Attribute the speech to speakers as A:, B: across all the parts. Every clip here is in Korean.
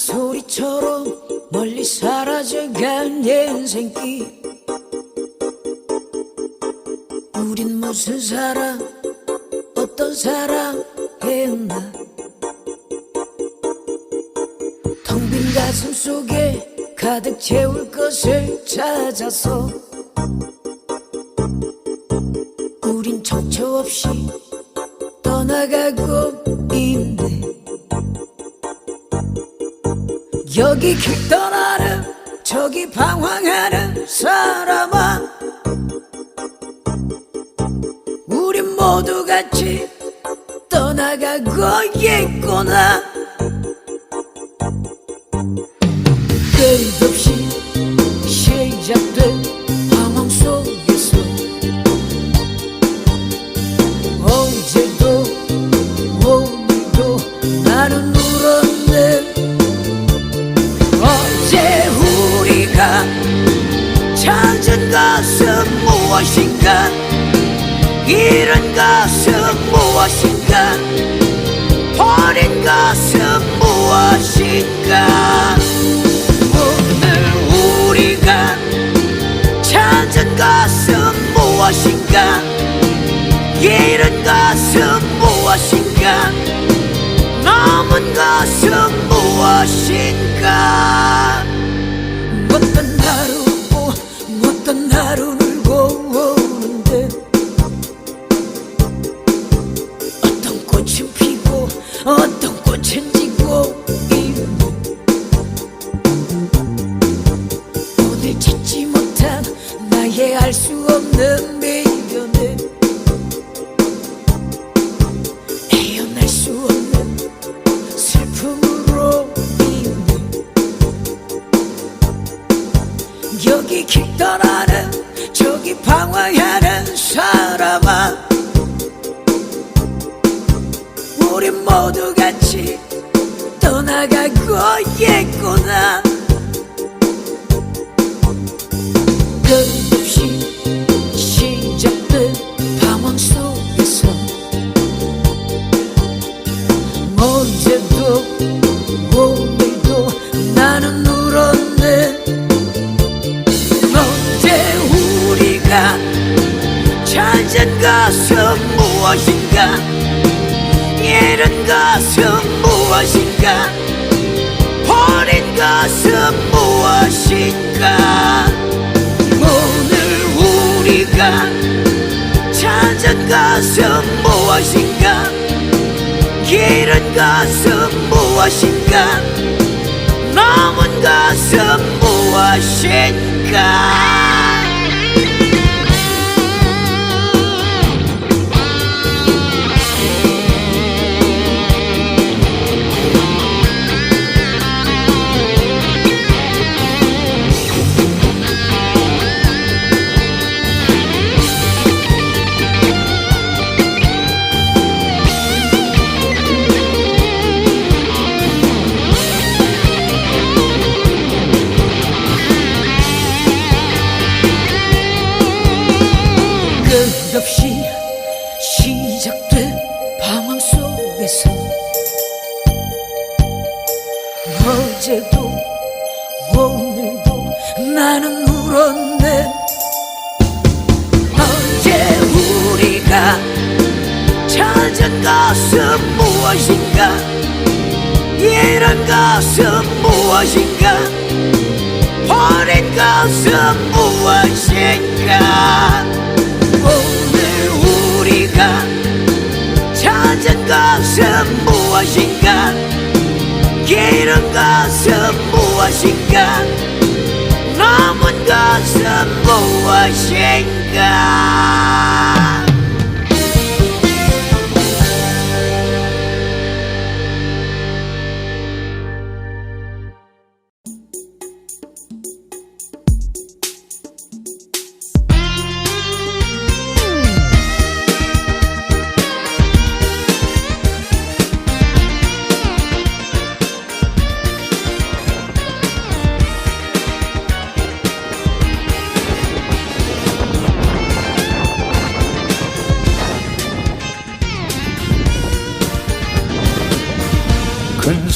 A: 소리처럼 멀리 사라져간 인생길 우린 무슨 사람 어떤 사람이었나. 텅 빈 가슴 속에 가득 채울 것을 찾아서 우린 정처 없이 떠나가고 있네 길 떠나는 저기 방황하는 사람아 우린 모두 같이 떠나가고 있구나 무엇인가? 잃은 것은 무엇인가? 버린 것은 무엇인가? 오늘 우리가 찾은 것은 무엇인가? 잃은 것은 무엇인가? 남은 것은 무엇인가 떠나는 저기 방황하는 사람아. 우린 모두 같이 떠나가고 있구나. 끝없이 시작된 방황 속에서 오늘도 찾은 것은 무엇인가? 잃은 것은 무엇인가? 버린 것은 무엇인가? 오늘 우리가 찾은 것은 무엇인가? 잃은 것은 무엇인가? 남은 것은 무엇인가 끝없이 시작된 방황 속에서 어제도 오늘도 나는 울었네. 어제 우리가 찾은 것은 무엇인가? 잃은 것은 무엇인가? 버린 것은 무엇인가 무엇인가 남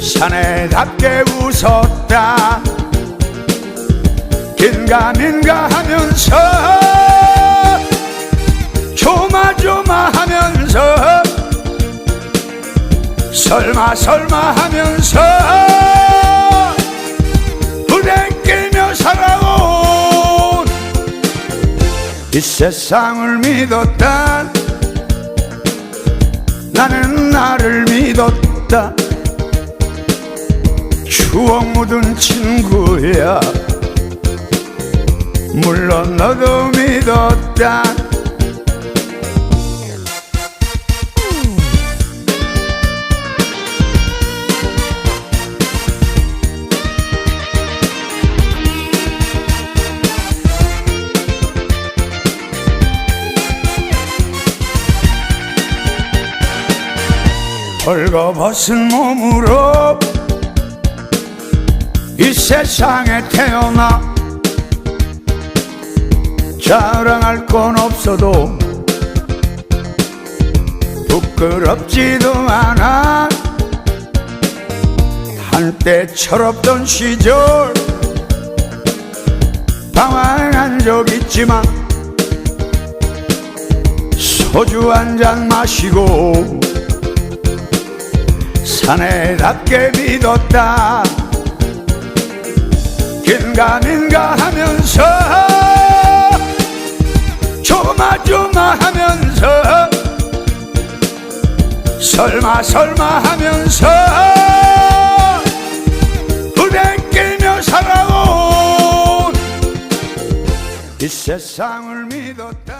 B: 사내답게 웃었다. 긴가민가 하면서 조마조마 하면서 설마 설마 하면서 부대끼며 살아온 이 세상을 믿었다. 나는 나를 믿었다 추억 묻은 친구야. 물론 너도 믿었다. 벌거벗은 몸으로 이 세상에 태어나 자랑할 건 없어도 부끄럽지도 않아. 한때 철없던 시절 방황한 적 있지만 소주 한 잔 마시고 사내답게 믿었다 긴가민가 하면서 조마조마 하면서 설마 설마 하면서 부대끼며 살아온 이 세상을 믿었다